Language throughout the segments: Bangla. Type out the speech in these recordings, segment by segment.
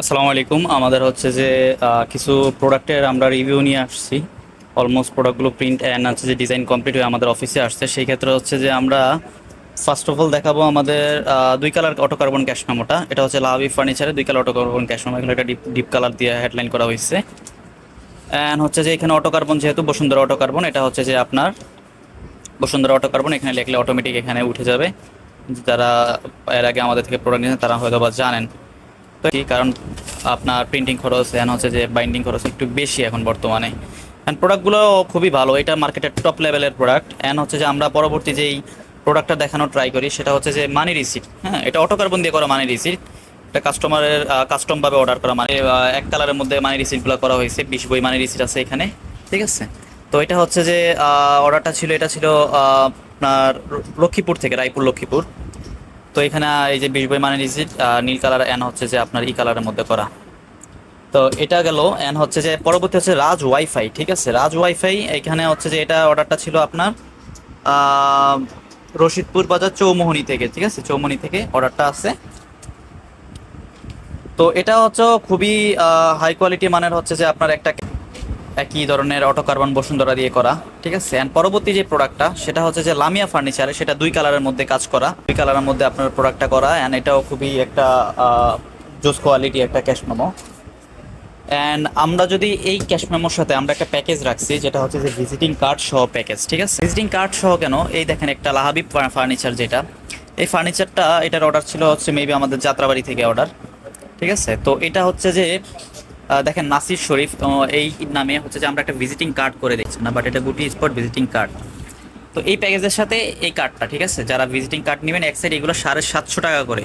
আসসালামু আলাইকুম। আমাদের হচ্ছে যে কিছু প্রোডাক্টের আমরা রিভিউ নিয়ে আসছি। অলমোস্ট প্রোডাক্টগুলো প্রিন্ট অ্যান্ড হচ্ছে যে ডিজাইন কমপ্লিট হয়ে আমাদের অফিসে আসছে। সেই ক্ষেত্রে হচ্ছে যে আমরা ফার্স্ট অফ অল দেখাবো আমাদের দুই কালার অটো কার্বন ক্যাশ মেমোটা এটা হচ্ছে লাভি ফার্নিচারে দুই colour auto carbon cash memo এখানে একটা ডিপ ডিপ কালার দিয়ে হেডলাইন করা হয়েছে অ্যান্ড হচ্ছে যে এখানে অটো কার্বন যেহেতু বসুন্ধরা অটো কার্বন এটা হচ্ছে যে আপনার বসুন্ধরা অটো কার্বন এখানে লেখলে অটোমেটিক এখানে উঠে যাবে। যারা এর আগে আমাদের থেকে প্রোডাক্ট নিয়েছেন, তারা হয়তো বা জানেন। কারণ আপনার প্রিন্টিং খরচ এন হচ্ছে যে বাইন্ডিং খরচ একটু বেশি এখন বর্তমানে। অ্যান্ড প্রোডাক্টগুলো খুবই ভালো, এটা মার্কেটের টপ লেভেলের প্রোডাক্ট অ্যান্ড হচ্ছে যে আমরা পরবর্তী যেই প্রোডাক্টটা দেখানোর ট্রাই করি, সেটা হচ্ছে যে মানি রিসিট হ্যাঁ? এটা অটো কার্বন দিয়ে করা মানি রিসিট এটা কাস্টমারের কাস্টমভাবে অর্ডার করা মানে এক কালারের মধ্যে মানি রিসিটগুলো করা হয়েছে, বিশ বই মানি রিসিট আছে এখানে, ঠিক আছে? তো এটা হচ্ছে যে অর্ডারটা ছিল, এটা ছিল আপনার লক্ষ্মীপুর থেকে, রায়পুর লক্ষ্মীপুর। তো এখানে এই যে বিশ বই মানে রিসিট নীল কালার অ্যান হচ্ছে যে আপনার ই কালারের মধ্যে করা। তো এটা গেল অ্যান হচ্ছে যে পরবর্তী হচ্ছে রাজ ওয়াইফাই ঠিক আছে? রাজ ওয়াইফাই এখানে হচ্ছে যে এটা অর্ডারটা ছিল আপনার রশিদপুর বাজার চৌমোহনী থেকে, ঠিক আছে? চৌমোহনী থেকে অর্ডারটা আছে। তো এটা হচ্ছে খুবই হাই কোয়ালিটি মানের হচ্ছে যে আপনার একটা একই ধরনের অটো কার্বন বসুন্ধরা দিয়ে করা, ঠিক আছে? অ্যান্ড পরবর্তী যে প্রোডাক্টটা সেটা হচ্ছে যে লামিয়া ফার্নিচারে সেটা দুই কালারের মধ্যে কাজ করা। দুই কালারের মধ্যে আপনার প্রোডাক্টটা করা অ্যান্ড এটাও খুবই একটা জোস কোয়ালিটি একটা ক্যাশ মেমো অ্যান্ড আমরা যদি এই ক্যাশ মেমোর সাথে আমরা একটা প্যাকেজ রাখছি, যেটা হচ্ছে যে ভিজিটিং কার্ড সহ প্যাকেজ ঠিক আছে? ভিজিটিং কার্ড সহ কেন? এই দেখেন একটা লাহাবিব ফার্নিচার যেটা। এই ফার্নিচারটা এটার অর্ডার ছিল হচ্ছে মেবি আমাদের যাত্রাবাড়ি থেকে অর্ডার ঠিক আছে? তো এটা হচ্ছে যে দেখেন নাসির শরীফ এই নামে হচ্ছে যে আমরা একটা ভিজিটিং কার্ড করে দিচ্ছি না বাট এটা গুটি স্পট ভিজিটিং কার্ড তো এই প্যাকেজের সাথে এই কার্ডটা ঠিক আছে? যারা ভিজিটিং কার্ড নেবেন, এক সাইড এগুলো সাড়ে সাতশো টাকা করে।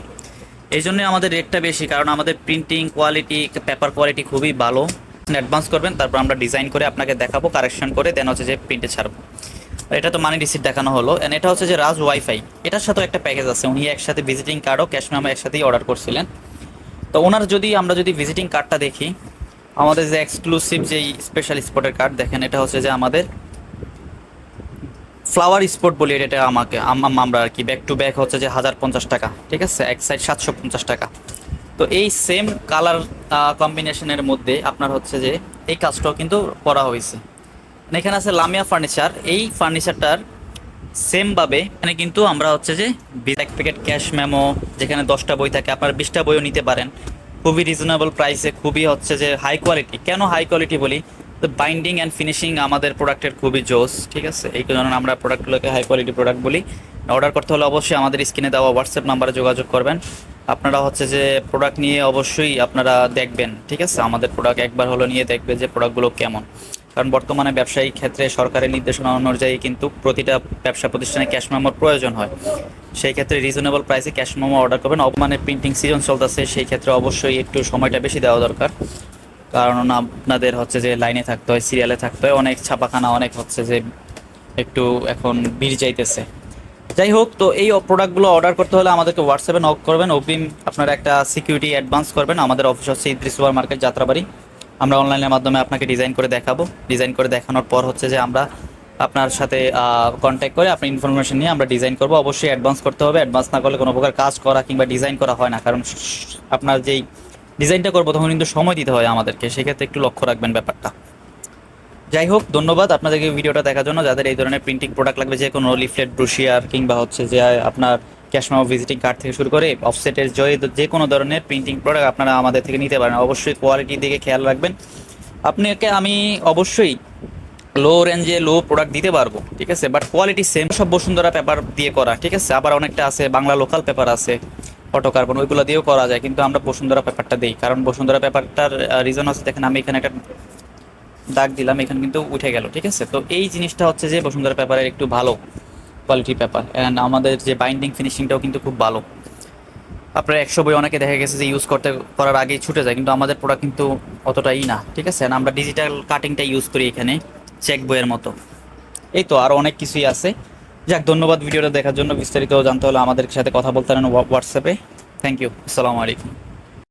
এই জন্যই আমাদের রেটটা বেশি, কারণ আমাদের প্রিন্টিং কোয়ালিটি পেপার কোয়ালিটি খুবই ভালো। অ্যাডভান্স করবেন, তারপর আমরা ডিজাইন করে আপনাকে দেখাবো কারেকশন করে দেন হচ্ছে যে প্রিন্টে ছাড়বো। এটা তো মানি রিসিট দেখানো হলো এন্ড এটা হচ্ছে যে রাজ ওয়াইফাই এটার সাথেও একটা প্যাকেজ আছে, উনি একসাথে ভিজিটিং কার্ডও ক্যাশ মেমো একসাথেই অর্ডার করছিলেন। তো ওনার যদি, আমরা যদি ভিজিটিং কার্ডটা দেখি আমাদের যে এক্সক্লুসিভ যেই স্পেশাল স্পটের কার্ড দেখেন, এটা হচ্ছে যে আমাদের ফ্লাওয়ার স্পট বলি এটা আমাকে, আম- আমরা আর কি ব্যাক টু ব্যাক হচ্ছে যে হাজার পঞ্চাশ টাকা, ঠিক আছে? এক সাইড সাতশো পঞ্চাশ টাকা। তো এই সেম কালার কম্বিনেশনের মধ্যে আপনার হচ্ছে যে এই কাজটাও কিন্তু করা হয়েছে। মানে এখানে আছে লামিয়া ফার্নিচার এই ফার্নিচারটার সেমভাবে এখানে কিন্তু আমরা হচ্ছে যে এক প্যাকেট ক্যাশ মেমো যেখানে দশটা বই থাকে, আপনার বিশটা বইও নিতে পারেন। খুবই রিজনেবল প্রাইসে খুবই হচ্ছে যে হাই কোয়ালিটি কেন হাই কোয়ালিটি বলি? তো বাইন্ডিং অ্যান্ড ফিনিশিং আমাদের প্রোডাক্টের খুবই জোস, ঠিক আছে? এই কারণে আমরা প্রোডাক্টগুলোকে হাই কোয়ালিটি প্রোডাক্ট বলি। অর্ডার করতে হলে অবশ্যই আমাদের স্ক্রিনে দেওয়া হোয়াটসঅ্যাপ নাম্বারে যোগাযোগ করবেন। আপনারা হচ্ছে যে প্রোডাক্ট নিয়ে অবশ্যই আপনারা দেখবেন, ঠিক আছে? আমাদের প্রোডাক্ট একবার হলো নিয়ে দেখবে যে প্রোডাক্টগুলো কেমন। কারণ বর্তমানে ব্যবসায়িক ক্ষেত্রে সরকারের নির্দেশনা অনুযায়ী কিন্তু প্রতিটা ব্যবসা প্রতিষ্ঠানে ক্যাশ মেমোর প্রয়োজন হয়। সেই ক্ষেত্রে রিজনেবল প্রাইসে ক্যাশ মেমো অর্ডার করবেন। অপমানে প্রিন্টিং সিজন চলতেছে, সেই ক্ষেত্রে অবশ্যই একটু সময়টা বেশি দেওয়া দরকার। কারণ আপনাদের হচ্ছে যে লাইনে থাকতে হয় সিরিয়ালে থাকতে হয়, অনেক ছাপাখানা, অনেক হচ্ছে যে একটু এখন ভিড় যাইতেছে। যাই হোক, তো এই প্রোডাক্টগুলো অর্ডার করতে হলে আমাদেরকে হোয়াটসঅ্যাপে নক করবেন। অগ্রিম আপনারা একটা সিকিউরিটি অ্যাডভান্স করবেন। আমাদের অফিস হচ্ছে ইদ্রি সুপার মার্কেট যাত্রাবাড়ি। আমরা অনলাইনের মাধ্যমে আপনাকে ডিজাইন করে দেখাবো। ডিজাইন করে দেখানোর পর হচ্ছে যে আমরা আপনার সাথে কন্ট্যাক্ট করে আপনার ইনফরমেশন নিয়ে আমরা ডিজাইন করব। অবশ্যই অ্যাডভান্স করতে হবে। অ্যাডভান্স না করলে কোনো প্রকার কাজ করা কিংবা ডিজাইন করা হয় না। কারণ আপনার যেই ডিজাইনটা করব তখন কিন্তু সময় দিতে হয় আমাদেরকে। সেক্ষেত্রে একটু লক্ষ্য রাখবেন ব্যাপারটা। যাই হোক, ধন্যবাদ আপনাদেরকে ভিডিওটা দেখার জন্য। যাদের এই ধরনের প্রিন্টিং প্রোডাক্ট লাগবে, যে কোনো লিফলেট ব্রুশিয়ার কিংবা হচ্ছে যে আপনার ক্যাশ মেমো ভিজিটিং কার্ড থেকে শুরু করে অফসেটের জয়ে, যে কোনো ধরনের প্রিন্টিং প্রোডাক্ট আপনারা আমাদের থেকে নিতে পারেন। অবশ্যই কোয়ালিটির দিকে খেয়াল রাখবেন। আপনাকে আমি অবশ্যই লো রেঞ্জে লো প্রোডাক্ট দিতে পারব, ঠিক আছে? বাট কোয়ালিটি সেম সব বসুন্ধরা পেপার দিয়ে করা, ঠিক আছে? আবার অনেকটা আছে, বাংলা লোকাল পেপার আছে অটো কার্বন ওইগুলো দিয়েও করা যায়, কিন্তু আমরা বসুন্ধরা পেপারটা দিই। কারণ বসুন্ধরা পেপারটার রিজন আছে, দেখেন আমি এখানে একটা দাগ দিলাম, এখানে কিন্তু উঠে গেল, ঠিক আছে? তো এই জিনিসটা হচ্ছে যে বসুন্ধরা পেপারের একটু ভালো। কোয়ালিটি পেপার অ্যান্ড আমাদের যে বাইন্ডিং ফিনিশিংটাও কিন্তু খুব ভালো। আপনার একশো বই অনেকে দেখা গেছে যে ইউজ করতে, করার আগেই ছুটে যায়, কিন্তু আমাদের প্রোডাক্ট কিন্তু অতটাই না, ঠিক আছে? আমরা ডিজিটাল কাটিংটা ইউজ করি এখানে চেক বইয়ের মতো। এই তো আরও অনেক কিছুই আছে। যাক, ধন্যবাদ ভিডিওটা দেখার জন্য। বিস্তারিত জানতে হলে আমাদের সাথে কথা বলতে পারেন হোয়াটসঅ্যাপে থ্যাংক ইউ আসসালামু আলাইকুম।